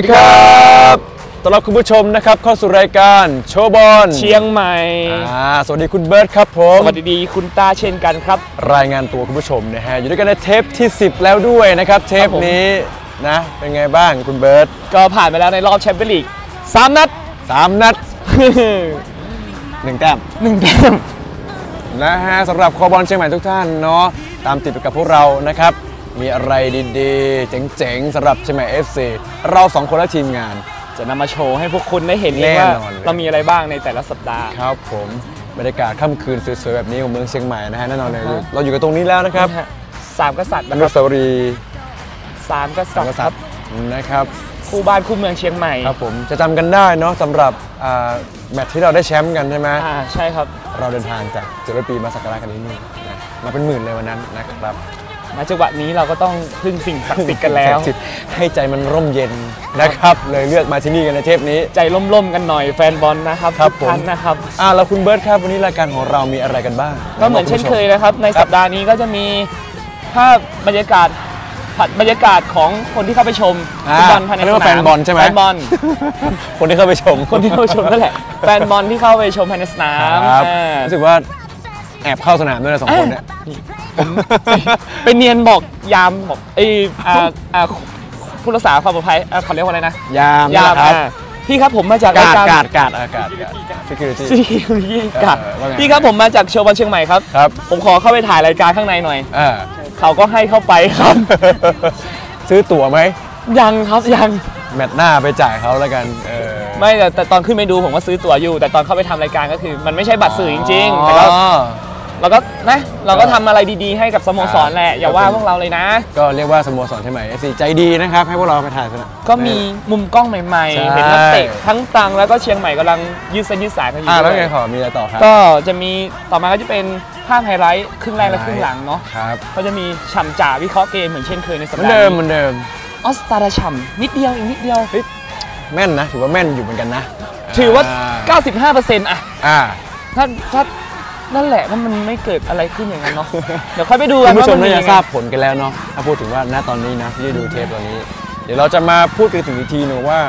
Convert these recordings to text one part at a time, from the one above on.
วัสดีครับต้อนรับคุณผู้ชมนะครับเข้าสู่รายการโชว์บอลเชียงใหม่อ่าสวัสดีคุณเบิร์ตครับผมสวัสดีคุณตาเช่นกันครับ รายงานตัวคุณผู้ชมนะฮะอยู่ด้วยกันในเทปที่ 10 แล้วด้วยนะครับเทปครับผมนี้นะเป็นไงบ้างคุณเบิร์ตก็ผ่านไปแล้วในรอบแชมเปี้ยนลีกสามนัดสามนัดหนึ่งแต้มหนึ่งแต้มนะฮะสำหรับคอบอลเชียงใหม่ทุกท่านเนาะตามติดไปกับพวกเรานะครับ มีอะไรดีๆ เจ๋งๆสำหรับเชียงใหม่ FC เราสองคนและทีมงาน จะนำมาโชว์ให้พวกคุณได้เห็นเองแน่ว่านอนเลย เรามีอะไรบ้างในแต่ละสัปดาห์ ครับผมบรรยากาศค่ำคืนสวยๆแบบนี้ของเมืองเชียงใหม่นะฮะแน่นอนเลยเราอยู่กันตรงนี้แล้วนะครับนะฮะสามกษัตริย์อนะคนุรับสาวรีย์สามกษัสัตงริกย์ษัคตรับริย์นะครับ คู่บ้านคู่เมืองเชียงใหม่ครับผมจะจำกันได้เนาะสำหรับอ่าแมตช์ที่เราได้แชมป์กันใช่ไหม อ่าใช่ครับ เราเดินทางจากจุฬาปีมาสักการะกันที่นี่นะมาเป็นหมื่นเลยวันนั้นนะครับ มาจังหวะนี้เราก็ต้องพึ่งสิ่งศักดิ์สิทธิ์กันแล้วศัดิ์สิทธิ์ให้ใจมันร่มเย็นนะครับ เลยเลือกมาที่นี่กันในเทปนี้ ใจล่มๆกันหน่อยแฟนบอลนะครับครับทุกท่านผมนะครับอ่าแล้วคุณเบิร์ตครับวันนี้รายการของเรามีอะไรกันบ้าง ก็เหมือนเช่นเคยนะครับ ในครับสัปดาห์นี้ก็จะมีภาพบรรยากาศผัดบรรยากาศของคนที่เข้าไปชมอ่าฟุตบอลภายในเรียกสว่านาแฟมนบอลใช่ไหมแฟนบอลคนที่เข้าไปชม คนที่เข้าไปชมนั่นแหละแฟนบอลที่เข้าไปชมภายในสนามครับอ่ารู้สึกว่าแอบเข้าสนามด้วยนะสองคนเนี่ยไปเนียนบอกยามบอกไอ้อ่าอ่าผู้รักษาความปลอดภัยอ่าเขาเรียกว่าอะไรนะ ยามยามนะครับ อ่าพี่ครับผมมาจากกาดรายการ กาดกาดอากาศ security ซีรีส์กาดเออว่าไง พี่ครับผมมาจากโชว์บอลเชียงใหม่ครับ ครับผมขอเข้าไปถ่ายรายการข้างในหน่อย อ่าเขาก็ให้เข้าไปครับ ซื้อตั๋วไหม ยังครับยัง แมตช์หน้าไปจ่ายเขาแล้วกันเออ ไม่แต่แต่ตอนขึ้นไปดูผมก็ซื้อตั๋วอยู่ แต่ตอนเข้าไปทำรายการก็คือ มันไม่ใช่บัตรสื่อจริง ๆ แต่ก็อ๋อ เราก็นะเราก็ทำอะไรดีๆ ให้กับสโมสรแหละ อย่าว่าพวกเราเลยนะ ก็เรียกว่าสโมสรเชียงใหม่ FC ใจดีนะครับ ให้พวกเราไปถ่ายสนาม ก็มีมุมกล้องใหม่ใช่ ๆ เห็นนักเตะทั้งตรังแล้วก็เชียงใหม่กำลังยืดเส้นยืดสายกันอยู่อ่าแล้วด้ไงวยขอมีอะไรต่อครับก็จะมีต่อมาก็จะเป็นภาพไฮไลท์ครึ่งแรกและครึ่งหลังเนาะครับก็จะมีฉ่ำจ่าวิเคราะห์เกมเหมือนเช่นเคยในสัปเหมือนดาห์เดิมเหนี้มือนเดิม ออสตาร์ฉ่ำนิดเดียวอีกนิดเดียว แม่นนะ ถือว่าแม่นอยู่เหมือนกันนะถือว่าา95%อะอ่า ถ้าถ้า นั่นแหละถ้ามันไม่เกิดอะไรขึ้นอย่างนั้นเนาะเดี๋ยวค่อยไปดูกัคุนณผู้ชมว่น่าเป็จะยังไงทราบผลกันแล้วเนาะถ้าพูดถึงว่าณตอนนี้นะที่ได้ดูเทปตอนนี้ เดี๋ยวเราจะมาพูดกันถึงอีกทีหนึงว่า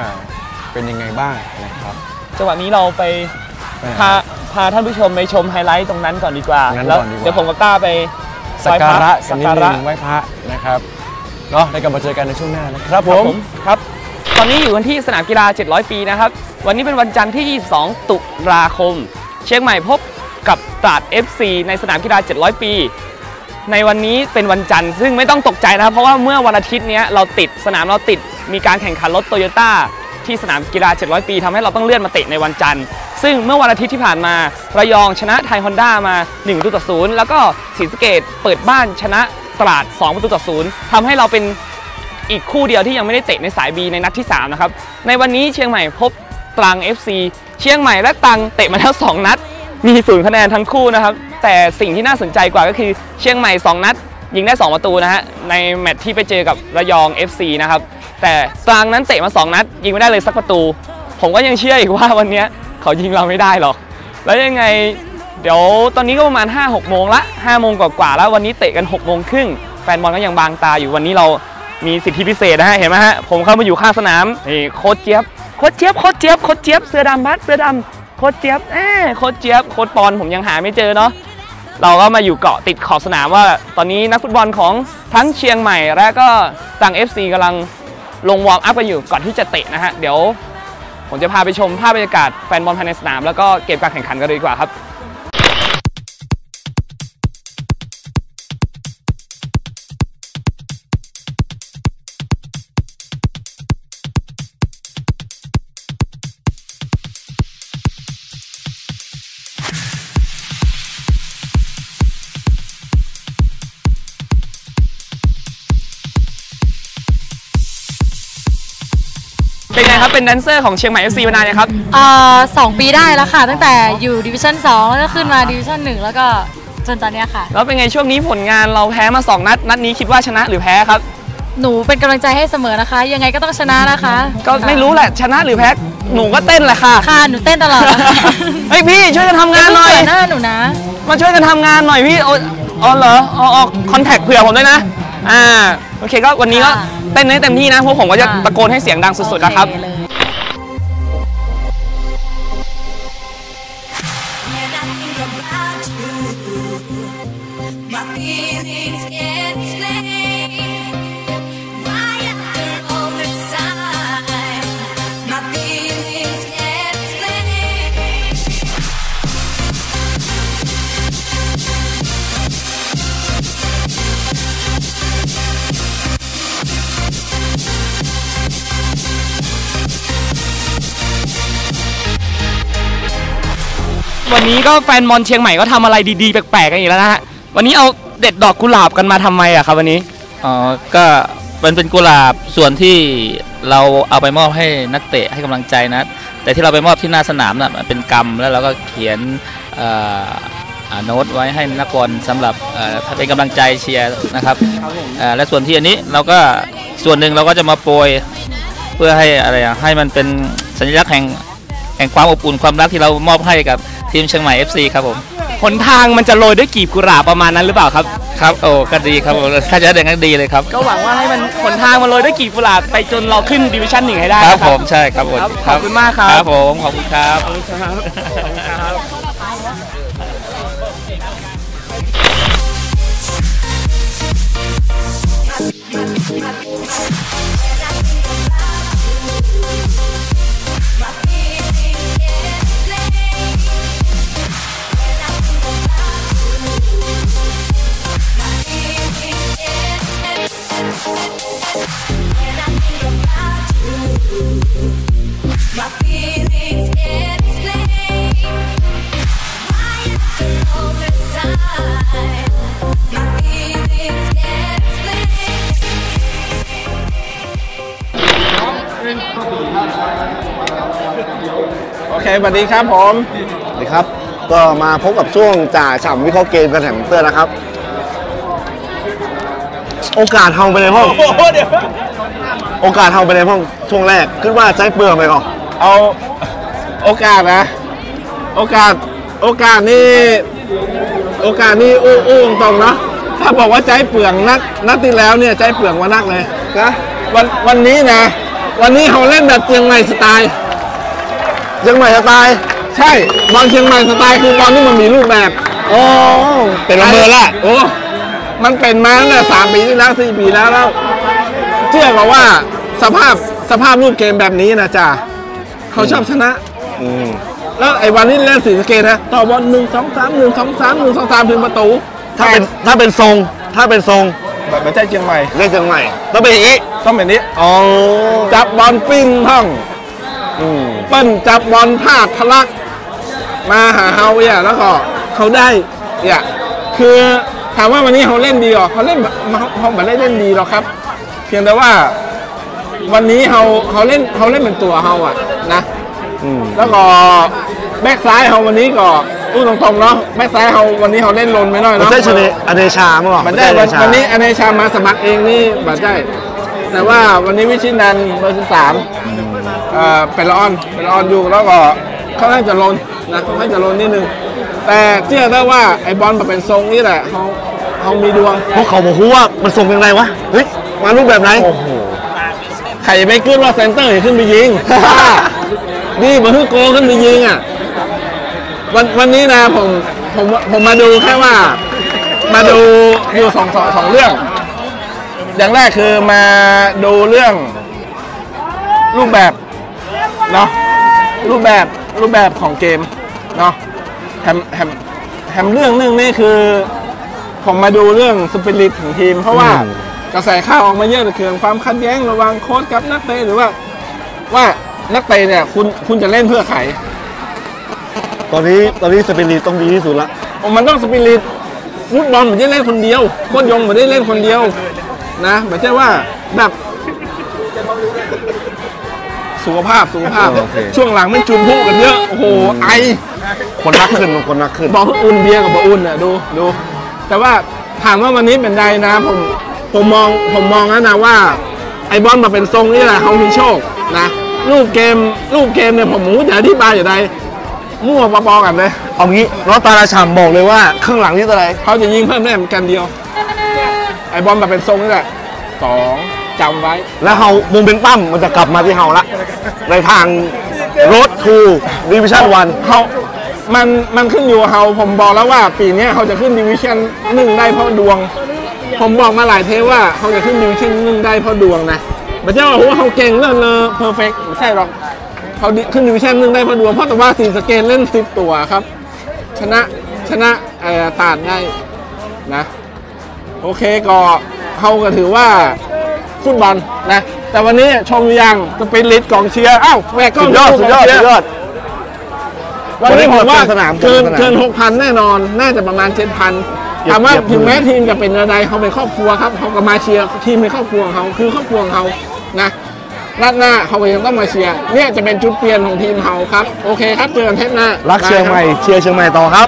เป็นยังไงบ้างนะครับจังหวะนี้เราไปไปไหนพาพาท่านผู้ชมไปชมไฮไลท์ตรงนั้นก่อนดีกว่างั้นแล้วก่อนดีกว่าเดี๋ยวผมกับต้าไปสักการะสัสักกนิดการะนึงไหว้พระนะครับเนาะในการมาเจอกันในช่วงหน้านะครับผครับมผมครับ ตอนนี้อยู่กันที่สนามกีฬา 700 ปีนะครับ วันนี้เป็นวันจันทร์ที่ 22 ตุลาคม เชียงใหม่พบ กับตราด FC ในสนามกีฬา 700 ปี ในวันนี้เป็นวันจันทร์ซึ่งไม่ต้องตกใจนะครับ เพราะว่าเมื่อวันอาทิตย์นี้เราติดสนามเราติดมีการแข่งขันรถโตโยต้าที่สนามกีฬา 700 ปีทำให้เราต้องเลื่อนมาเตะในวันจันทร์ ซึ่งเมื่อวันอาทิตย์ที่ผ่านมา ระยองชนะไทยฮอนด้ามา1ประตูต่อศูนย์แล้วก็ศรีสะเกดเปิดบ้านชนะตราด 2 ประตูต่อศูนย์ทำให้เราเป็นอีกคู่เดียวที่ยังไม่ได้เตะในสาย B ในนัดที่ 3 นะครับ ในวันนี้เชียงใหม่พบตรัง FC เชียงใหม่และตรังเตะมาแล้ว 2 นัด มีศูนย์คะแนนทั้งคู่นะครับ แต่สิ่งที่น่าสนใจกว่าก็คือเชียงใหม่ 2 นัด ยิงได้ 2 ประตูนะฮะในแมตช์ที่ไปเจอกับระยอง FC นะครับ แต่ตรังนั้นเตะมา 2 นัด ยิงไม่ได้เลยสักประตู ผมก็ยังเชื่ออีกว่าวันนี้เขายิงเราไม่ได้หรอก แล้วยังไงเดี๋ยวตอนนี้ก็ประมาณ 5-6 โมงละ5โมงกว่าๆแล้ววันนี้เตะกัน 6 โมงครึ่งแฟนบอลก็ยังบางตาอยู่วันนี้เรามีสิทธิพิเศษนะฮะเห็นไหมฮะผมเข้ามาอยู่ข้างสนามนี่โค้ชเจี๊ยบโค้ชเจี๊ยบโค้ชเจี๊ยบโค้ชเจี๊ยบเสื้อดำบัสเสื้อดำ ค้ชเจี๊ยบแอ้โค้ชเจี๊ยบโค้ชปอนผมยังหาไม่เจอเนาะเราก็มาอยู่เกาะติดขอบสนามว่า ตอนนี้นักฟุตบอลของทั้งเชียงใหม่ และก็ต่าง FC กำลังลงวอร์มอัพกันอยู่ก่อนที่จะเตะนะฮะ เดี๋ยว ผมจะพาไปชมภาพบรรยากาศแฟนบอลภายในสนาม แล้วก็เกมการแข่งขันกันเลยดีกว่าครับ เป็นไงครับเป็นแดนเซอร์ของเชียงใหม่ FC มานานยังครับเอ่อสองปีได้แล้วค่ะ ตั้งแต่อยู่ดิวิชั่น2แล้วก็ขึ้นมาดิวิชั่น1แล้วก็จนตอนเนี้ยค่ะ แล้วเป็นไงช่วงนี้ผลงานเราแพ้มา 2 นัด นัดนี้คิดว่าชนะหรือแพ้ครับ หนูเป็นกำลังใจให้เสมอนะคะ ยังไงก็ต้องชนะนะคะก็ไม่รู้แหละชนะหรือแพ้หนูก็เต้นแหละค่ะค่ะหนูเต้นตลอดนะคะเฮ้ยพี่ช่วยกันทำงานหน่อยเพิ่งเปิดหน้าหนูนะ มาช่วยกันทำงานหน่อยพี่โอ้อ๋อเหรออ๋ออ๋อคอนแทคเผื่อผมด้วยนะ อ่า โอเคก็วันนี้ก็ค่ะ เต้นให้เต็มที่นะพวกผมก็จะค่ะตะโกนให้เสียงดังสุดๆนะครับ โอเเล นี้ก็แฟนมอนเชียงใหม่ก็ทำอะไรดีๆ แปลกๆกันอีกแล้วนะฮะวันนี้เอาเด็ดดอกกุหลาบกันมาทำไมอะครับวันนี้อ๋อก็มันเป็นกุหลาบส่วนที่เราเอาไปมอบให้นักเตะให้กำลังใจนะ แต่ที่เราไปมอบที่หน้าสนามน่ะมันเป็นกรรมแล้วเราก็เขียนอ่าโน้ตไว้ให้นักบอลสำหรับเอ่อเป็นกำลังใจเชียร์นะครับอ่อและส่วนที่อันนี้เราก็ส่วนหนึ่งเราก็จะมาโปรยเพื่อให้อะไรอะให้มันเป็นสัญลักษณ์แห่งแห่งความอบอุ่นความรักที่เรามอบให้กับ ทีมเชียงใหม่ FC ครับผมหนทางมันจะโรยด้วยกีบกุหลาบประมาณนั้นหรือเปล่าครับ ครับโอ้ก็ดีครับผมถ้าจะได้อย่างนั้นดีเลยครับ ก็หวังว่าให้มันหนทางมันโรยด้วยกีบกุหลาบไปจนเราขึ้นดิวิชั่นหนึ่งให้ได้คนะรับผมใช่ครับผมครับขอบคุณมากครับครับผมขอบคุณครับ My โอเคสวัสดีครับผมสวัสดีครับ ก็มาพบกับช่วงจ่าฉ่ำวิเคราะห์เกมกันแห่งเตอร์นะครับ โอกาสเฮาไปในห้อง โอกาสเฮาไปในห้องช่วงแรกคิดว่าใจเปลืองไปก่อน เอาโอกาสนะ โอกาส โอกาสนี่ โอกาสนี่อู้อู้ตรงๆนะถ้าบอกว่าใจเปลืองนักนัดที่แล้วเนี่ยใจเปลืองกว่านักเลยนะวันวันนี้นะ วันนี้เขาเล่นแบบเชียงใหม่สไตล์เชียงใหม่สไตล์ใช่บอลเชียงใหม่สไตล์คือบอลที่มันมีรูปแบบอ๋อเป็นระเบิดละโอ้มันเป็นมาตั้งแต่สามปีที่แล้วสี่ปีแล้วแล้วเชื่อกับว่าสภาพสภาพรูปเกมแบบนี้นะจ๊ะ เขาชอบชนะ อืมแล้วไอ้วันนี้เล่นสีสะเกตนะต่อบอลหนึ่งสองสามหนึ่งสองสามหนึ่งสองสามถึงประตูถ้าเป็นถ้าเป็นทรง ถ้าเป็นทรงแบบไม่ใช่เชียงใหม่เล่นเชียงใหม่ต้องเป็นอย่างนี้ต้องแบบนี้อ๋อจับบอลปิ้งท่องอืมเปิ้ลจับบอลพลาดทะลัก มาหาเฮาเนี่ยแล้วก็เขาได้เนี่ยคือถามว่าวันนี้เขาเล่นดีหรอเขาเล่นแบบเขาไม่ได้เล่นดีหรอกครับ เพียงแต่ว่า วันนี้เขาเขาเล่นเขาเล่นเป็นตัวเขาอะ นะ อืมแล้วก็แบ็กซ้ายเขาวันนี้ก็อู้ตรงๆเนาะแบ็กซ้ายเขาวันนี้เขาเล่นลนไม่น้อยมันเนาะใช่ชเนอเนชามั้งหรอมันได้ใช่วันเชาวันนี้อเนชามาสมัครเองนี่บัตรได้ แต่ว่าวันนี้วิชิตนันท์เบอร์สิบสามเอ่อเป็นละออนเป็นละออนอยู่แล้วก็เขาน่าจะลนนะเขาน่าจะลนนิดนึงแต่เชื่อได้ว่าไอ้บอลแบบเป็นทรงนี่แหละเขาเขามีดวง พวกเขาบอกว่ามันส่งยังไงวะเฮ้ยมารูปแบบไหน โอ้โห ใครจะไปขึ้นว่าเซนเตอร์อย่าขึ้นไปยิง นี่มันคือโกขึ้นไปยิงอะ วันวันนี้นะผมผมผมมาดูแค่ว่า มาดูอยู่สองสองสองเรื่อง อย่างแรกคือมาดูเรื่อง รูปแบบเนาะรูปแบบรูปแบบของเกมเนาะแฮมแฮมแฮมเรื่องหนึงนี่คือ ผมมาดูเรื่องสปิริตของทีม เพราะว่าอืมกระแสข่าวออกมาเยอะเหลือเกินความขัดแย้งระหว่างโค้ชกับนักเตะหรือว่าว่า นักเตะเนี่ยคุณคุณจะเล่นเพื่อใครตอนนี้ตอนนี้สเปรีต้องดีที่สุดละมันต้องสปิริตฟุตบอลไม่ได้เล่นคนเดียวโค้ชยงไม่ได้เล่นคนเดียวนะไม่ใช่ว่าแบบสุขภาพสุขภาพโอเคช่วงหลังไม่จุนพุกันเยอะโอ้โหไอ คนนักขึ้นคนนักขึ้นบอกอุ่นเบียร์กับบอุ่นอะดูดูแต่ว่าถามว่าวันนี้เป็นใดนะผมผมมองผมมองนะนะว่า ไอบอลมาเป็นทรงนี่แหละเขามีโชคนะ รูปเกมรูปเกมเนี่ยผมไม่รู้จะอธิบายอย่างไรมั่วปอๆกันเลยเอางี้น้องตาลาชามบอกเลยว่าครึ่งหลังนี่ตัวไหนเขาจะยิงเพิ่มได้กันเดียว ไอบอลแบบเป็นทรงนี่แหละสองจำไว้ แล้วเฮาโมเมนตัมมันจะกลับมาที่เฮาละในทางรถทูดิวิชั่นวันเขามันมันขึ้นอยู่กับเขาผมบอกแล้วว่าปีเนี้ยเขาจะขึ้นดิวิชั่นหนึ่งได้เพราะดวง ผมบอกมาหลายเทปว่าเขาจะขึ้นดิวิชั่นหนึ่งได้เพราะดวงนะ ไม่ใช่ว่าโอ้โหเขาเก่งเลิศเลอเพอร์เฟกไม่ใช่หรอกเขาดิขึ้นดิวิชั่นหนึ่งได้เพราะดวงเพราะแต่ว่าสีสะเกตเล่นสิบตัวครับ ชนะชนะเอ่อตาดได้นะ โอเคก็เขาก็ถือว่าฟุตบอลนะ แต่วันนี้ชมยังสปิริตกองเชียร์อ้าวแหวกกล้อสุงดยอดสุดยอดสุดยอดวันนี้ผมว่าเต็มสนามเกินเต็มสนามเกินหกพันแน่นอน น่าจะประมาณเจ็ดพันเหยียบถามว่าเหยียบถึงแม้หมื่นทีมจะเป็นอะไรเขาเป็นครอบครัวครับเขาก็มาเชียร์ทีมเป็นครอบครัวของเขาคือครอบครัวของเขา นะนัดหน้าเขาก็ยังต้องมาเชียร์เนี่ยจะเป็นจุดเปลี่ยนของทีมเขาครับ โอเคครับเจอกันเทปหน้ารักเชียงใหม่เชียร์เชียงใหม่ต่อครับ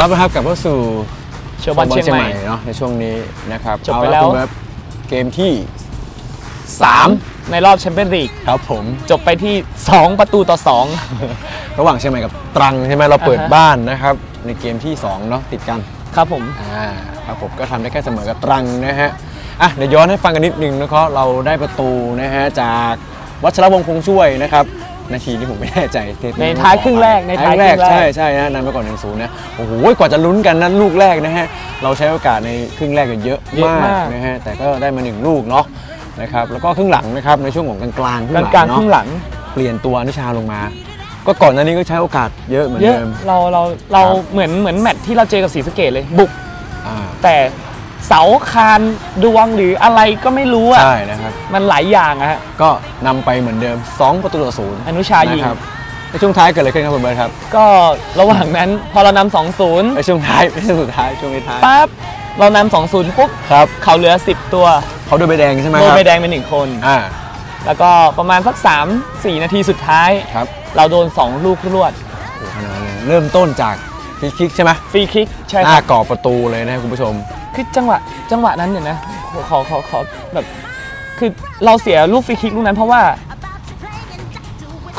รับนะครับกลับเข้าสู่เชียร์บอลเชียงใหม่เนาะในช่วงนี้นะครับจบไปเอาะแล้วคุณเบิร์ตเกมที่ 3 ในรอบแชมเปี้ยนลีกครับผมจบไปที่ 2 ประตูต่อ 2 ระหว่างเชียงใหม่กับตรังใช่ไหมเราเปิดอ่าฮะบ้านนะครับ ในเกมที่ 2 เนาะติดกันครับผมอ่าครับผมก็ทำได้แค่เสมอกับตรังนะฮะอะเดี๋ยวย้อนให้ฟังกันนิดนึงนะครับเราได้ประตูนะฮะจากวัชรวงศ์คงช่วยนะครับ นาทีนี้ผมไม่แน่ใจเทปในท้ายครึ่งแรกในท้ายครึ่งแรกใช่ใช่นะนำไปก่อนหนึ่งศูนย์นะโอ้โหกว่าจะลุ้นกันนั้นลูกแรกนะฮะเราใช้โอกาสในครึ่งแรกกันเยอะเยอะมามากกนะฮะแต่ก็ได้มาหนึ่งลูกเนาะนะครับแล้วก็ครึ่งหลังนะครับในช่วงของกลางกลางๆครึ่กลางงกลางเนาะครึ่งหลังเปลี่ยนตัวอนุชาลงมา ก็ก่อนหน้านี้ก็ใช้โอกาสเยอะเหมือนเยอะเดิมเราเราเราครับเหมือนเหมือนแมตช์ที่เราเจอกับศรีสะเกดเลยบุกอ่าแต่ เสาคานดวงหรืออะไรก็ไม่รู้อะใช่นะครับ มันหลายอย่างอะฮะก็นำไปเหมือนเดิม 2 ประตูต่อศูนย์อนุชายิง นะครับในช่วงท้ายเกิดอะไรขึ้นครับคุณเบิร์ตครับก็ระหว่างนั้นพอเรานำสองศูนย์ในช่วงท้ายไม่ใช่สุดท้ายช่วงท้ายปั๊บเรานำสองศูนย์ปุ๊บครับเขาเหลือ 10 ตัวเขาโดนใบแดงใช่ไหมโดคนรับใบแดงเป็นหนึ่งคน อ่าแล้วก็ประมาณสัก 3 4 นาทีสุดท้าย ครับเราโดน 2 ลูกรวดโอ้โหขนาดนั้นเลยเริ่มต้นจากฟรีคิกใช่ไหมฟรีคิกใช่หคน้ารับกรอบประตูเลยนะครับคุณผู้ชม คือจังหวะจังหวะนั้นเนี่ยนะขอขอขอแบบคือเราเสียลูกฟรีคิกลูกนั้นเพราะว่า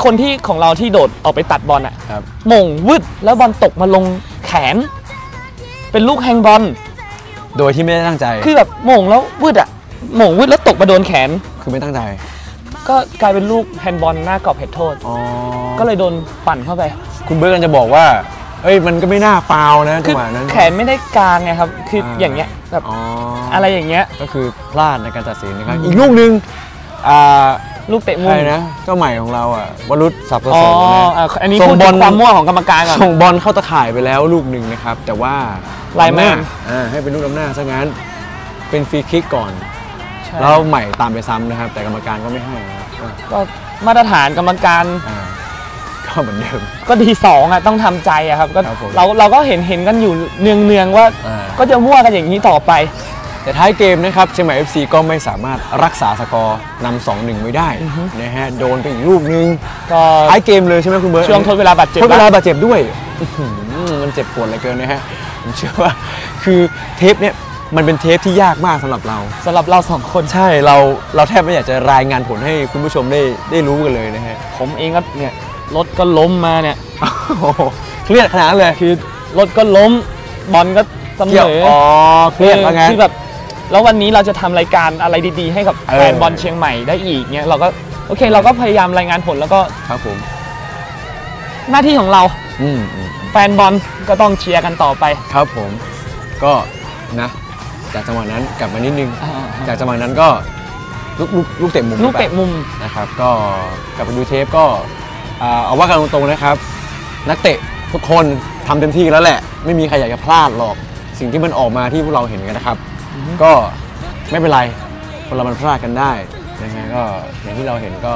คนที่ของเราที่โดดออกไปตัดบอลอะครับ หม่งวึดแล้วบอลตกมาลงแขน เป็นลูกแฮงบอลโดยที่ไม่ได้ตั้งใจ คือแบบหม่งแล้ววึดอะหม่งวึดแล้วตกมาโดนแขน คือไม่ตั้งใจ ก็กลายเป็นลูกแฮนด์บอลหน้ากรอบเขตโทษอ๋อก็เลยโดนปั่นเข้าไป คุณเบิร์ตกำลังจะบอกว่า เอ้ยมันก็ไม่น่าฟาวล์นะคืจัองหวะนั้น แขนไม่ได้กลางไงครับคืออาอย่างเงี้ยแบบอ๋อออะไรอย่างเงี้ยก็คือพลาดในการตัดสินนะครับอีกลูกหนึ่งอ่าลูกเตะมุใคมรนะเจ้าใหม่ของเราอะวรุษสับประอ๋อเสริฐนะอะอันนี้ส่งพูดบถึอลงความมั่วของกรรมการก่อนส่งบอลเข้าตะข่ายไปแล้วลูกหนึ่งนะครับ แต่ว่าไลน์แมนอ่าให้เป็นลูกล้ำหน้าซะงั้นเป็นฟรีคิกก่อนใช่แล้วใหม่ตามไปซ้ำนะครับ แต่กรรมการก็ไม่ให้นะครับอ่าก็มาตรฐานกรรมการอ่า ก็เหมือนเดิม ก็ดีสองอะต้องทำใจอะครับก็ครับผมเราเราก็เห็นเห็นกันอยู่เนืองเนืองๆว่า อ่า ก็จะมั่วกันอย่างนี้ต่อไป แต่ท้ายเกมนะครับเชียงใหม่ FC ก็ไม่สามารถรักษาสกอร์นำสองหนึ่งไว้ได้นะฮะโดนไปอีกลูกนึงก็ท้ายเกมเลยใช่ไหมคุณเบิร์ตช่วงทดเวลาบาดเจ็บทดเวลาละบาดเจ็บด้วยอื้อหือมันเจ็บปวดเหลือเกินนะฮะผมเชื่อว่าคือเทปเนี่ยมันเป็นเทปที่ยากมากสำหรับเรา สำหรับเราสองคน ใช่เราเราแทบไม่อยากจะรายงานผลให้คุณผู้ชมได้ได้รู้กันเลยนะฮะ ผมเองก็เนี่ย รถก็ล้มมาเนี่ยโอ้โหเครียดขนาดนั้นเลยคือรถก็ล้มบอลก็เสมเกี่ยวออ๋อเครียดว่างั้นคือแบบแล้ววันนี้เราจะทำรายการอะไรดีๆ ให้กับเออแฟนบอลเชียงใหม่ได้อีกเนี่ยเราก็โอเค เราก็พยายามรายงานผลแล้วก็ครับผมหน้าที่ของเราอืมอืมแฟนบอลก็ต้องเชียร์กันต่อไป ครับผมก็นะจากจังหวะนั้นกลับมานิดนึง จากจังหวะนั้นก็ลูกลูกลูกเตะมุมลูกเตะมุมนะครับ ก็กลับไปดูเทปก็อ่า เอาว่ากันตรงๆนะครับ นักเตะทุกคนทำเต็มที่แล้วแหละ ไม่มีใครอยากจะพลาดหรอก สิ่งที่มันออกมาที่พวกเราเห็นกันนะครับ ก็ไม่เป็นไรคนเรามันพลาดกันได้นะฮะก็อย่างที่เราเห็นก็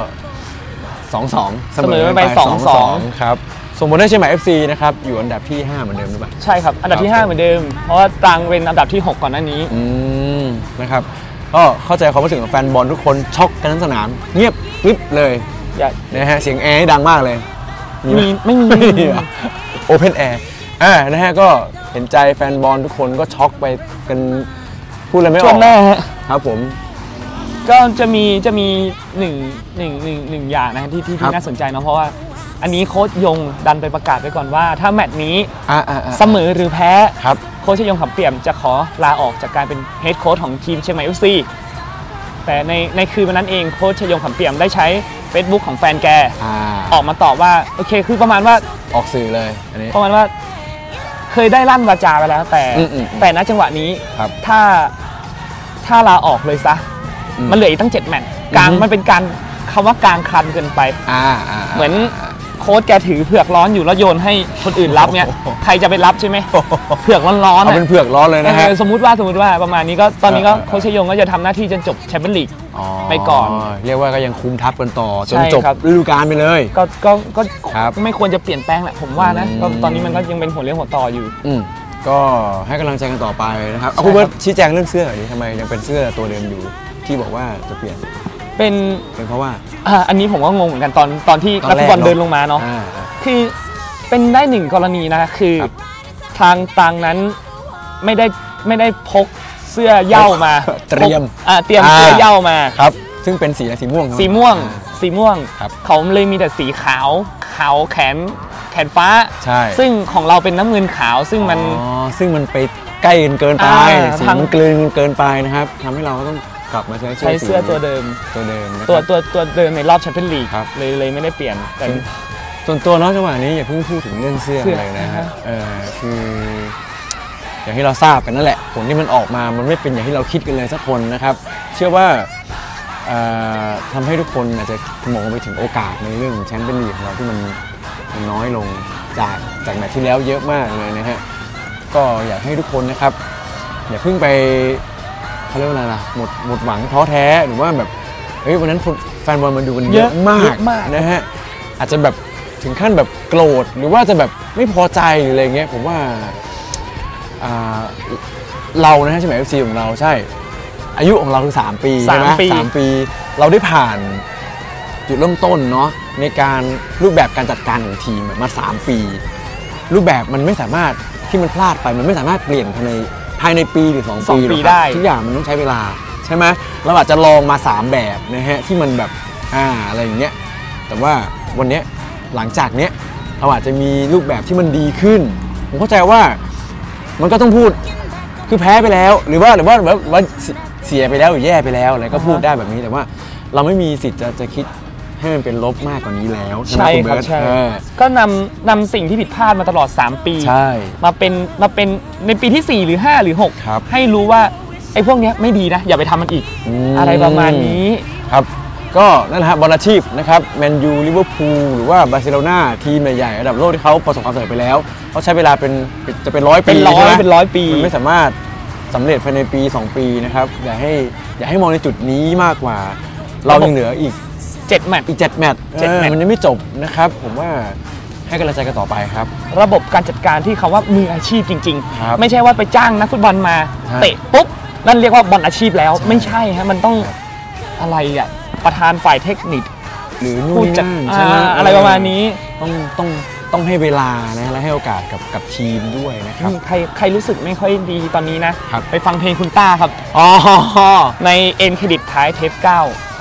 2-2เสมอไปกั2-2ครับส่งผลให้เชียงใหม่ FC นะครับอยู่อันดับที่ 5 เหมือนเดิมหรือเปล่าใช่ครับ อันดับที่ครับ5เหมือนเดิม เพราะว่าตรังเป็นอันดับที่ 6 ก่อนหน้านี้อืมนะครับก็เข้าใจความรู้สึกของแฟนบอลทุกคนช็อกกันทั้งสนาม เงียบกริบเลย อย่านะฮะเสียงแอร์นี่ดังมากเลยมีไม่มีโอเพนแอร์อ่านะฮะก็เห็นใจแฟนบอลทุกคนก็ช็อกไปกันพูดอะไรไม่อช่วองกหน้าฮะครับผม ก็จะมีจะมีหนึ่งหนึ่งหนึ่งหนึ่งอย่างนะที่ที่ครับที่น่าสนใจเนาะเพราะว่า อันนี้โค้ชยงดันไปประกาศไว้ก่อนว่า ถ้าแมตช์นี้อ่าอ่าอ่าเสมอหรือแพ้ครับโค้ชชยงขำเปี่ยมจะขอลาออกจากการเป็นเฮดโค้ชของทีมเชียงใหม่เอฟซี แต่ในในคืนวันนั้นเองโค้ชชยงขำเปี่ยมได้ใช้ Facebook ของแฟนแก อ่าออกมาตอบว่า โอเค คือประมาณว่าออกสื่อเลยอันนี้ ประมาณว่า เคยได้ลั่นวาจาไปแล้ว แต่ อืมอืมอืมแต่ณจังหวะนี้ ครับถ้าถ้าลาออกเลยซะ อืมมันเหลืออีกตั้งเจ็ดแมตช์กลางอือฮึ มันเป็นการคำว่ากลางคันเกินไป อ่าอ่าเหมือน โค้ชแกถือเผือกร้อนอยู่แล้วโยนให้คนอื่นรับเนี่ยโอ้โหใครจะไปรับใช่ไหมเผือกร้อนๆเอาอะเป็นเผือกร้อนเลยนะฮะเออสมมุติว่าสมมติว่าประมาณนี้ก็ตอนนี้ก็เออเออโค้ชชยงก็จะทำหน้าที่จนจบแชมเปี้ยนลีกอ๋อไปก่อน เรียกว่าก็ยังคุมทัพกันต่อจนใช่จบครับฤดูกาลไปเลย ก็ก็ก็ครับไม่ควรจะเปลี่ยนแปลงแหละผมว่านะอืมก็ตอนนี้มันก็ยังเป็นหัวเลี้ยวหัวต่ออยู่อืมก็ให้กำลังใจกันต่อไปนะครับเอาใช่คุณเบิร์ตครับชี้แจงเรื่องเสื้อหน่อยดิทำไมยังเป็นเสื้อตัวเดิมอยู่ที่บอกว่าจะเปลี่ยน เป็นเป็นเพราะว่าอ่าอันนี้ผมก็งงเหมือนกันตอนตอนที่ตอนนักแรฟุกตบอลเนอะเดินลงมาเนาะอ่า คือเป็นได้หนึ่งกรณีนะคือครับ ทางตังนั้นไม่ได้ไม่ได้พกเสื้อเหย้ามาเตรียมพกอ่าเตรียมอ่าเสื้อเหย้ามา ครับ ซึ่งเป็นสีอะไรสีม่วงครับ สีม่วงอ่าสีม่วงครับ เขาเลยมีแต่สีขาวขาวแขนแขนฟ้า ใช่ซึ่งของเราเป็นน้ำเงินขาวซึ่งมัน อ๋อซึ่งมันไปใกล้กันเกินไปอ่าสีทางมันกลืนกันเกินไปนะครับทำให้เราก็ต้อง กลับมาใช้ใช้เสื้อตัวเดิมตัวเดิมนะคตัวรับตัวตัวเดิมในรอบแชมเปี้ยนลีกครับเลยเลยไม่ได้เปลี่ยนแต่ซึ่งส่วนตัวเนาะจังหวะนี้อย่าเพิ่งพูดถึงเรื่องเสื้อเสื้อเลยนะฮะอ่าฮะเออคืออย่างที่เราทราบกันนั่นแหละ ผลที่มันออกมามันไม่เป็นอย่างที่เราคิดกันเลยสักคนนะครับ เชื่อว่าเอ่อทำให้ทุกคนอาจจะมองไปถึงโอกาสในเรื่องของแชมเปี้ยนลีกของเราที่มันมันน้อยลงจากจากแมตช์ที่แล้วเยอะมากเลยนะฮะก็อยากให้ทุกคนนะครับ อย่าเพิ่งไป เขาเรียกว่าอะไรล่ะหมดหมดหวังท้อแท้หรือว่าแบบเฮ้ยวันนั้นคนแฟนบอลมันดูกันเยอะเยอะมากเยอะมากนะฮะอาจจะแบบถึงขั้นแบบโกรธหรือว่าจะแบบไม่พอใจหรืออะไรเงี้ยผมว่าอ่าเรานะฮะใช่ไหมเอฟซีของเราใช่ อายุของเราคือ3ปีสามใช่ไหมปีสามปี เราได้ผ่านจุดเริ่มต้นเนาะในการรูปแบบการจัดการของทีมมา 3 ปี รูปแบบมันไม่สามารถที่มันพลาดไปมันไม่สามารถเปลี่ยนภายใน ภายในปีหรือ2สองปีหรอกปีครับได้ ทุกอย่างมันต้องใช้เวลาใช่ไหมเราอาจจะลองมา 3 แบบนะฮะที่มันแบบอ่าอะไรอย่างเงี้ยแต่ว่าวันเนี้ยหลังจากเนี้ยเราอาจจะมีรูปแบบที่มันดีขึ้น ผมเข้าใจว่ามันก็ต้องพูดคือแพ้ไปแล้ว หรือว่าหรือว่าแบบว่าเสียเสียไปแล้วหรือแย่ไปแล้วอะไรก็พูดได้แบบนี้แต่ว่าเราไม่มีสิทธิ์จะจะคิด ให้มันเป็นลบมากกว่านี้แล้วใช่ไหมใช่คุณครับเบิร์ตใช่เออก็นำนำสิ่งที่ผิดพลาดมาตลอด 3 ปีใช่มาเป็นมาเป็นในปีที่ 4 หรือ 5 หรือครับ6ให้รู้ว่าไอ้พวกเนี้ยไม่ดีนะ อย่าไปทำมันอีกมอะไรประมาณนี้ครับก็นั่นแหละฮะบอลอาชีพนะครับแมนยูลิเวอร์พูลหรือว่าบาร์เซโลนาทีมใหญ่ๆระดับโลกที่เขาประสบความสำเร็จไปแล้วเขาใช้เวลาเป็นจะเป็นร้อยปีเป็นร้อยใช่ไหมเป็นร้อยปีมันไม่สามารถสำเร็จภายในปี 2 ปีนะครับ อย่าให้อย่าให้มองในจุดนี้มากกว่า เรายังเหลืออีก 7แมตช์ อีก 7 แมตช์เจ็ดเออแมตช์มันยังไม่จบนะครับ ผมว่าให้กำลังใจกันต่อไปครับ ระบบการจัดการที่คำว่ามืออาชีพจริง ครับๆ ไม่ใช่ว่าไปจ้างนักฟุตบอลมาฮะเตะปุ๊บนั่นเรียกว่าบอลอาชีพแล้วใช่ไม่ใช่ฮะมันต้องอะไรอะประธานฝ่ายเทคนิคหรือนู่ผู้นนี่จัดนั่นอ่าใช่ไหมอะไรประมาณนี้ต้องต้องต้องให้เวลานะและให้โอกาสกับกับทีมด้วยนะครับนี่ใครใครรู้สึกไม่ค่อยดีตอนนี้นะครับ ไปฟังเพลงคุณต้าครับ อ๋อในเอ็นเครดิตท้ายเทป9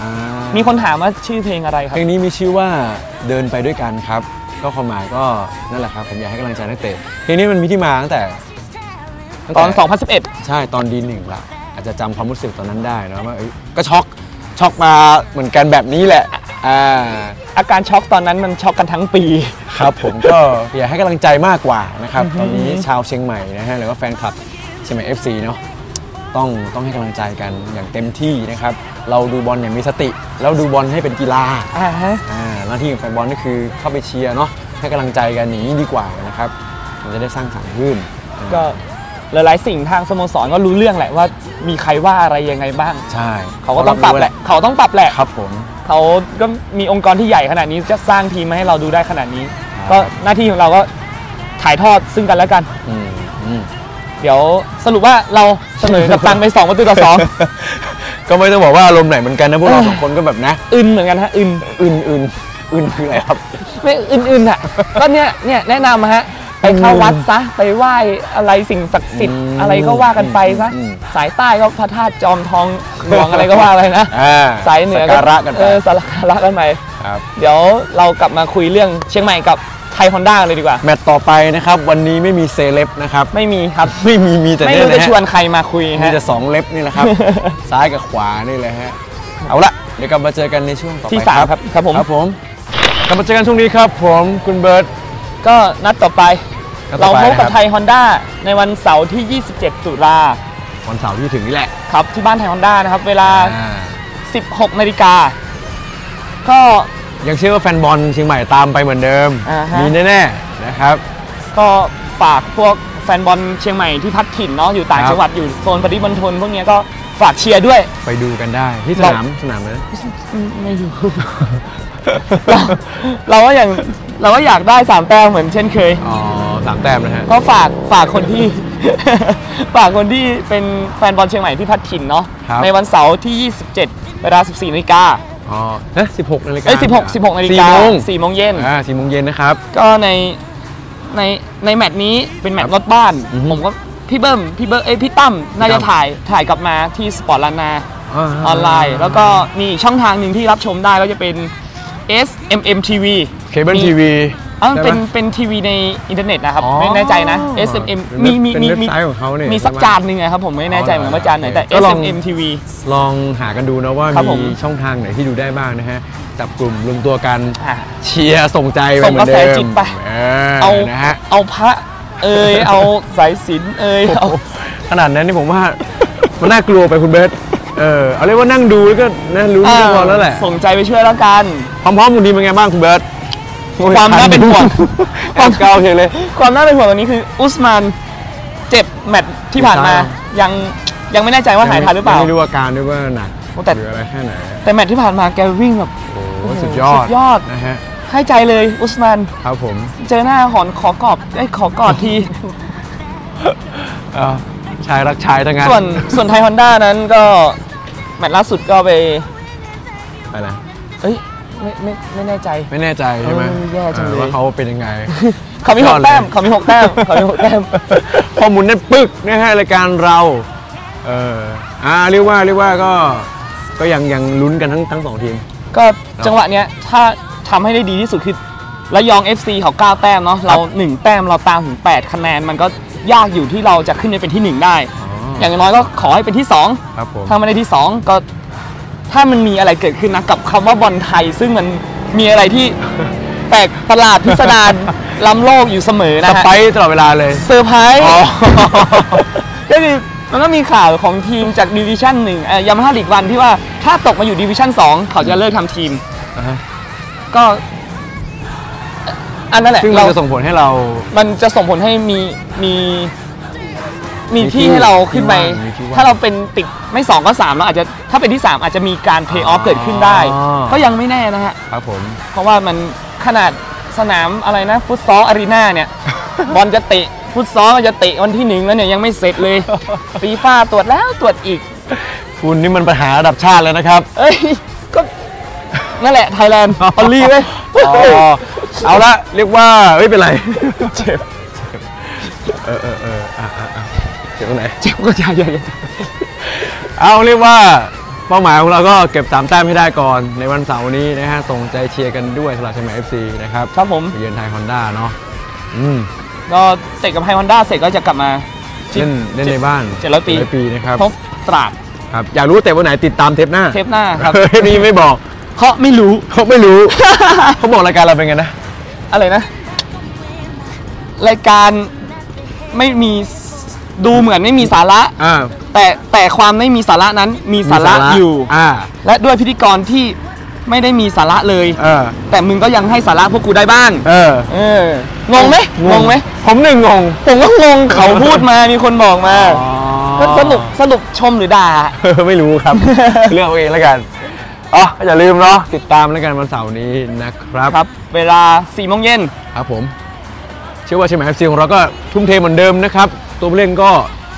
อ่า มีคนถามว่าชื่อเพลงอะไรครับ เพลงนี้มีชื่อว่าเดินไปด้วยกันครับ ก็ความหมายก็นั่นแหละครับผมอยากให้กำลังใจนักเตะเพลงนี้มันมีที่มาตั้งแต่งตอนแ2011 ใช่ตอนดีหนึ่งละอาจจะจำความรู้สึกตอนนั้นได้นะว่าเอ้ยก็ช็อกช็อกมาเหมือนกันแบบนี้แหละอ่าอาการช็อกตอนนั้นมันช็อกกันทั้งปี ครับผมก็อยากให้กำลังใจมากกว่านะครับตอนนี้ชาวเชียงใหม่นะฮะหรือว่าแฟนคลับเชียงใหม่ FC เนาะ ต้องต้องให้กำลังใจกันอย่างเต็มที่นะครับ เราดูบอลอย่างมีสติแล้วดูบอลให้เป็นกีฬาอ่าฮะ อ่าหน้าที่ของแฟนบอลก็คือเข้าไปเชียร์เนาะให้กำลังใจกันอย่างนี้ดีกว่านะครับมันจะได้สร้างสรรค์ขึ้นก็หลายๆสิ่งทางสโมสรก็รู้เรื่องแหละว่ามีใครว่าอะไรยังไงบ้าง ใช่เขาก็ต้องปรับแหละ เขาต้องปรับแหละ ครับผม เขาก็มีองค์กรที่ใหญ่ขนาดนี้จะสร้างทีมมาให้เราดูได้ขนาดนี้ก็หน้าที่ของเราก็ถ่ายทอดซึ่งกันและกัน อืมอืม เดี๋ยวสรุปว่าเราเสนอกับตังไป2ประตูต่อก็ไม่ต้องบอกว่าอารมณ์ไหนเหมือนกันนะพวกเราสองคนก็แบบนะ2อึนเหมือนกันฮะอึนอึนอึนอึนคืออะไรครับไม่อึนๆอะก็เนี่ยเนี่ยแนะนำฮะไปเข้าวัดซะไปไหว้อะไรสิ่งศักดิ์สิทธิ์อืมอะไรก็ว่ากันไปซะอืมสายใต้ก็พระธาตุจอมทองหลวงอะไรก็ว่าไปนะอ่าสายเหนือสักการะกันไปเออสักการะกันไปครับเดี๋ยวเรากลับมาคุยเรื่องเชียงใหม่กับ ไทยฮอนด้าเลยดีกว่า แมตต์ต่อไปนะครับ วันนี้ไม่มีเซเลบนะครับ ไม่มีครับ ไม่มี มีแต่ไม่เนี่ยรู้จะนะชวฮะนใครมาคุยมีฮะแต่สองเล็บนี่แหละครับ ซ้ายกับขวานี่เลยฮะ เอาละเดี๋ยวกลับมาเจอกันในช่วงต่อไปที่สามครับ ครับผมครับผมกลับมาเจอกันช่วงนี้ครับ ผมคุณเบิร์ตก็นัดต่อไปนัดต่เราอไปพบกับนะครับไทยฮอนด้าในวันเสาร์ที่ 27 ตุลาวันเสาร์ที่ถึงนี่แหละครับที่บ้านไทยฮอนด้านะครับ เวลาอ่า16นาฬิกาก็ ยังเชื่อว่าแฟนบอลเชียงใหม่ตามไปเหมือนเดิม อ่าฮะ มีแน่ๆนะครับ ก็ฝากพวกแฟนบอลเชียงใหม่ที่พัดถิ่นเนาะอยู่ต่างครับ จังหวัดอยู่โซนปริมณฑลพวกเนี้ยก็ฝากเชียร์ด้วย ไปดูกันได้ที่สนามสนามนะ ไม่รู้ เราเราก็อย่างเราก็อยากได้สามแต้มเหมือนเช่นเคย อ๋อสามแต้มนะฮะ ก็ฝากฝากคนที่ ฝากคนที่เป็นแฟนบอลเชียงใหม่ที่พัดถิ่นเนาะครับ ในวันเสาร์ที่ 27 เวลา 14นาฬิกา อ๋อเอ๊ะสิบหกนาฬิกาเอ้ย16 16นาฬิกาสี่โมง4โมงเย็นอ่าสี่โมงเย็นนะครับ ก็ในในในแมตช์นี้เป็นแมตช์รถบ้านอือฮึผมก็พี่เบิ้มพี่เบิ้มเอ้ยพี่ตั้มน่าครัจะบถ่ายถ่ายกลับมาที่สปอร์ตลานาาออนไลน์ แล้วก็มีอีกช่องทางหนึ่งที่รับชมได้ก็จะเป็น SMM TV เคเบิลมีทีวี อ้าวเป็นเป็นทีวีในอินเทอร์เน็ตนะครับอ๋อไม่แน่ใจนะ SMM เป็นเว็มีบมีเป็นมีเว็บมีไซต์ของเขาเนี่ยมีสักใช่ไหมจานหนึ่งอะครับผมไม่แน่ใจอ๋อเหมือนกันว่าจานไหนแต่ก็ลอง SMM TV ลองหากันดูนะว่าครับผมมีช่องทางไหนที่ดูได้บ้างนะฮะจับกลุ่มรวมตัวกันอะเชียร์ส่งใจไปส่งเหมือนเดิกระมแสจิตไปเอเอาอนะฮะเอาพระเอ่ยเอาสายสิญจนเอ่ยเอาขนาดนั้นนี่ผมว่ามันน่ากลัวไปคุณเบสเออเอาเรียกว่านั่งดูแล้วก็นะรู้เรื่องพอแล้วแหละส่งใจไปช่วยแล้วกันพร้อมๆวันนี้เป็นไงบ้างคุณเบิร์ต ความน่าเป็นห่วงความเก่าเฉยเลย ความน่าเป็นห่วงตอนนี้คือ อุสมานเจ็บแมตช์ที่ผ่านมาใช่ยังยังไม่แน่ใจว่าหายทันหรือเปล่า ไม่รู้อาการด้วยว่าหนักโอ้แต่หรืออะไรแค่ไหน แต่แมตช์ที่ผ่านมาแกวิ่งแบบโอ้โอ้โหสุดยอดสุดยอดนะฮะให้ใจเลยอุสมานครับผม เจอหน้าหอนขอกอบไอ้ยขอกอดทีเอ่อชายรักชายทั้งนั้นส่วนส่วนไทยฮอนด้านั้นก็แมตช์ล่าสุดก็ไปไปนะเอ้ย ไม่ไม่ไม่แน่ใจ ไม่แน่ใจใช่ไหมเออแย่จังเลยออว่าเขาเป็นยังไงเขามีหยกอดเลยแต้มเขามีหกแต้มเขามีหกแต้มข้อมูลแน่นปึกนะฮะรายการเราเอออ่าเรียกว่าเรียกว่าก็ก็ยังยังลุ้นกันทั้งทั้งสองทีม ก็จังหวะเนี้ยถ้าทำให้ได้ดีที่สุดคือระยอง FC เขา9แต้มเนาะเรา 1 แต้มเราตามถึง 8 คะแนน มันก็ยากอยู่ที่เราจะขึ้นไปเป็นที่ 1 ได้ อย่างน้อยก็ขอให้เป็นที่ครับผม2ถ้าไม่ได้ที่ 2 ก็ ถ้ามันมีอะไรเกิดขึ้นนะกับคำว่าบอลไทย ซึ่งมันมีอะไรที่ แปลกประหลาดพิสดารล้ำโลกอยู่เสมอสนะฮะไปซ์ตลอดเวลาเลย เซอร์ไพรส์อ๋อ ก็คือมันก็มีข่าวของทีมจากดิวิชั่นหนึ่งยามาฮ่าลีกวันที่ว่าถ้าตกมาอยู่ดิวิชั่น2เขาจะเลิกทำทีม อ่าฮะก็เอ่ออันนั้นแหละซึ่งมันเราจะส่งผลให้เรา มันจะส่งผลให้มีมี มีมีที่ที่ให้เราขึ้นไป มีที่ว่างถ้าเราเป็นติดไม่2ก็3เราอาจจะถ้าเป็นที่3อาจจะมีการเพย์ออฟเกิดขึ้นได้ อ๋อ ก็ยังไม่แน่นะฮะ ครับผม เพราะว่ามันขนาดสนามอะไรนะ ฟุตซอลอารีนาเนี่ย บอลจะเตะ ฟุตซอลจะเตะวันที่หนึ่งแล้วเนี่ยยังไม่เสร็จเลย ฟีฟ่าตรวจแล้วตรวจอีก คุณนี่มันปัญหาระดับชาติแล้วนะครับ เอ้ย ก็ นั่นแหละไทยแลนด์ออลลี่เว้ย อ๋อเอาละเรียกว่าไม่เป็นไร เจ็บเออเออเอออะอะอะเจ็บตรงไหนเจ็บก็ใหญ่ใหญ่เอาเรียกว่าเป้าหมายของเราก็เก็บ 3 แต้มให้ได้ก่อนในวันเสาร์นี้นะฮะส่งใจเชียร์กันด้วยสำหรับเชียงใหม่ FC นะครับครับผมไปเยือนไทยฮอนด้าเนาะอืมก็เตะกับไฮฮอนด้าเสร็จก็จะกลับมาเล่นเล่นในบ้าน700ปีปีนะครับพบตราดครับอยากรู้ว่าเตะวันไหนติดตามเทปหน้าเทปหน้าครับเทปนี้ไม่บอกเพราะไม่รู้เขาไม่รู้เขาบอกรายการเราเป็นไงนะอะไรนะ รายการไม่มี ดูเหมือนไม่มีสาระ อ่า แต่แต่ความไม่มีสาระนั้นมีสาระอยู่ อ่า และด้วยพิธีกรที่ไม่ได้มีสาระเลย เออ แต่มึงก็ยังให้สาระพวกกูได้บ้าง เออ เออ งงไหมงงไหม ผมหนึ่งงง ผมก็งงเขาพูดมามีคนบอกมาอ๋อ ก็สรุปสรุปชมหรือด่า เออไม่รู้ครับเลือกเอาเองแล้วกันอ๋ออย่าลืมเนาะติดตามแล้วกันวันเสาร์นี้นะครับครับ เวลา4โมงเย็น ครับผม เชื่อว่าเชียงใหม่เอฟซีของเราก็ทุ่มเทเหมือนเดิมนะครับ ตัวผู้เล่นก็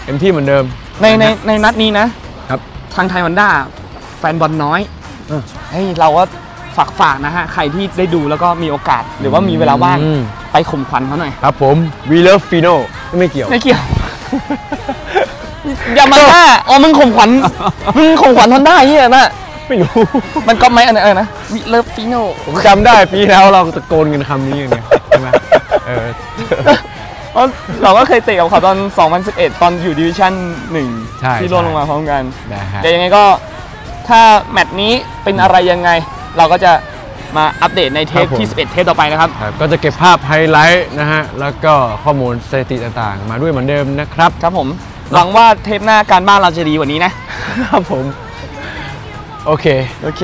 เต็มที่เหมือนเดิม ในในในนัดนี้นะครับ ทางไทยวันด้าแฟนบอลน้อยเออ เฮ้ยเราก็ฝากฝากนะฮะ ใครที่ได้ดูแล้วก็มีโอกาส หรือว่ามีเวลาว่าง อืม ไปข่มขวัญเขาหน่อย ครับผม we love Fino ไม่เกี่ยว ไม่เกี่ยว อย่ามาด่าอ๋อมึงข่มขวัญ มึงข่มขวัญทอนได้เฮียนะไม่รู้ มันก็ไหมอันไหนเออนะวิเลิฟฟิโน ผมจำได้ปีแล้วเราตะโกนกันคำนี้อย่างเดียวใช่ไหมเออ เพราะเราก็เคยเตะกับเขาตอน 2011 ตอนอยู่ดิวิชั่นหนึ่งใช่ที่ร่วงลงมาพร้อมกัน นะฮะ แต่ยังไงก็ถ้าแมตช์นี้เป็นอะไรยังไง เราก็จะมาอัปเดตในเทปที่ 11 เทปต่อไปนะครับ ครับก็จะเก็บภาพไฮไลท์นะฮะ แล้วก็ข้อมูลสถิติต่างๆ มาด้วยเหมือนเดิมนะครับ ครับผม หวังว่าเทปหน้าการบ้านเราจะดีกว่านี้นะ ครับผม โอเค โอเค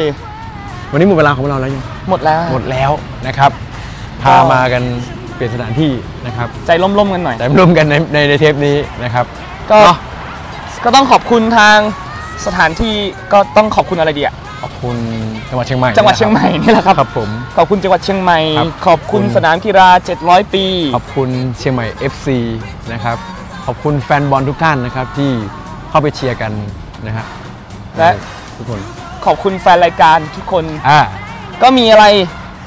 วันนี้หมดเวลาของเราแล้วยัง หมดแล้ว หมดแล้วนะครับ พามากันเปลี่ยนสถานที่นะครับใจล่มๆกันหน่อยแต่ร่วมกันในในในเทปนี้นะครับ ก็เนาะก็ต้องขอบคุณทางสถานที่ก็ต้องขอบคุณอะไรดีอะขอบคุณจังหวัดเชียงใหม่ จังหวัดเชียงใหม่นี่แหละครับครับผมขอบคุณจังหวัดเชียงใหม่ครับขอบคุณขอบคุณสนามกีฬา 700 ปี ขอบคุณเชียงใหม่ FC นะครับขอบคุณแฟนบอลทุกท่านนะครับที่เข้าไปเชียร์กันนะฮะและทุกคนขอบคุณแฟนรายการทุกคนอ่าก็มีอะไร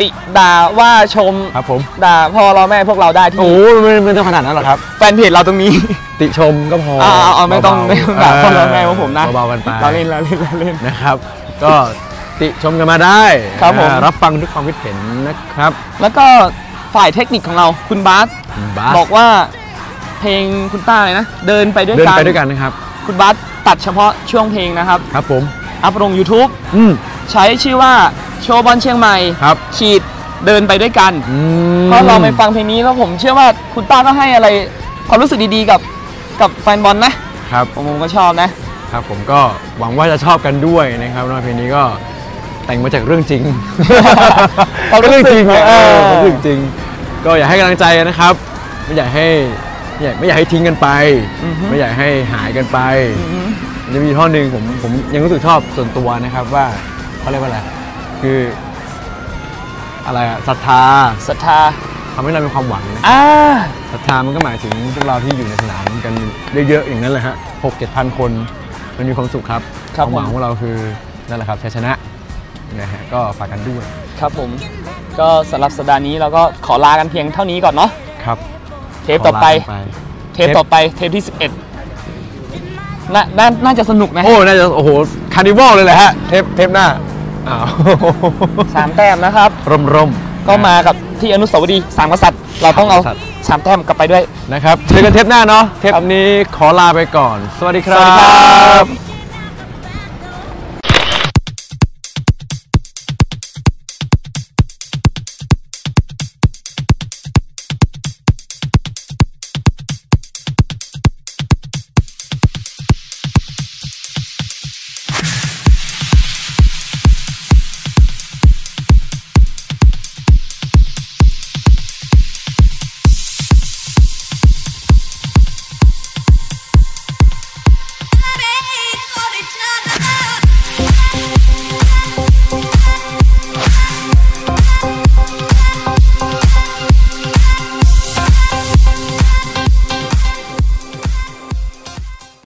ติด่าว่าชมครับผมด่าพ่อเราแม่พวกเราได้โอ้ที่ไม่ไม่ต้องขนาดนั้นหรอกครับ แฟนเพจเราตรงนี้ ติชมก็พออ่าเอาไม่ต้องเบาๆไม่ต้องด่าพ่อเราแม่พวกผมนะเบาๆกันไปเราเล่นเราเล่นเราเล่นนะครับ ก็ติชมกันมาได้ครับผมอ่ารับฟังทุกความคิดเห็นนะครับ แล้วก็ฝ่ายเทคนิคของเราคุณบาสคุณบาสบอกว่าเพลงคุณต้าเลยนะ เดินไปด้วยเดินกันไปด้วยกันนะครับ คุณบาสตัดเฉพาะช่วงเพลงนะครับ ครับผมอัพลง YouTube อืม ใช้ชื่อว่าโชว์บอลเชียงใหม่ครับขีดเดินไปด้วยกันอืมเพราะเราไปฟังเพลงนี้แล้วผมเชื่อว่าคุณต้าก็ให้อะไรความรู้สึกดีๆกับกับแฟนบอลนะครับผมผมก็ชอบนะครับผมก็หวังว่าจะชอบกันด้วยนะครับแล้วเพลงนี้ก็แต่งมาจากเรื่องจริงความรู้สึกเรื่องจริงเอเอออเรื่องจริง ก็อยากให้กำลังใจนะครับ ไม่อยากให้ไม่อยากไม่อยากให้ทิ้งกันไปอือฮึไม่อยากให้หายกันไปอือฮึมันจะมีท่อนหนึ่งผมผมยังรู้สึกชอบส่วนตัวนะครับว่า เขาเรียกว่าอะไร คือ อะไรอะศรัทธาศรัทธาทำให้เรามีความหวังนะอ่าศรัทธามันก็หมายถึงพวกเราที่อยู่ในสนามกันเยอะๆอย่างนั้นแหละฮะหกเจ็ดพันคนมันมีความสุขครับครับความหวังผมของเราคือนั่นแหละครับชัยชนะนะฮะก็ฝากกันด้วย ครับผม ก็สำหรับสัปดาห์นี้เราก็ขอลากันเพียงเท่านี้ก่อนเนาะครับ เทปต่อไป ขลากันเทปต่อไปเทปที่ 11น่าน่าน่าจะสนุกนะ โอ้น่าจะโอ้โหคาร์นิวัลเลยแหละฮะเทปเทปหน้า อ้าวสามแต้มนะครับ ร่มร่มก็มากับที่อนุสาวรีย์สามกษัตริย์ เราต้องเอาสามกษัตริย์สามแต้มกลับไปด้วยนะครับเจอกันเทปหน้าเนาะเทปนี้ขอลาไปก่อน สวัสดีคสรับวัสดีครับ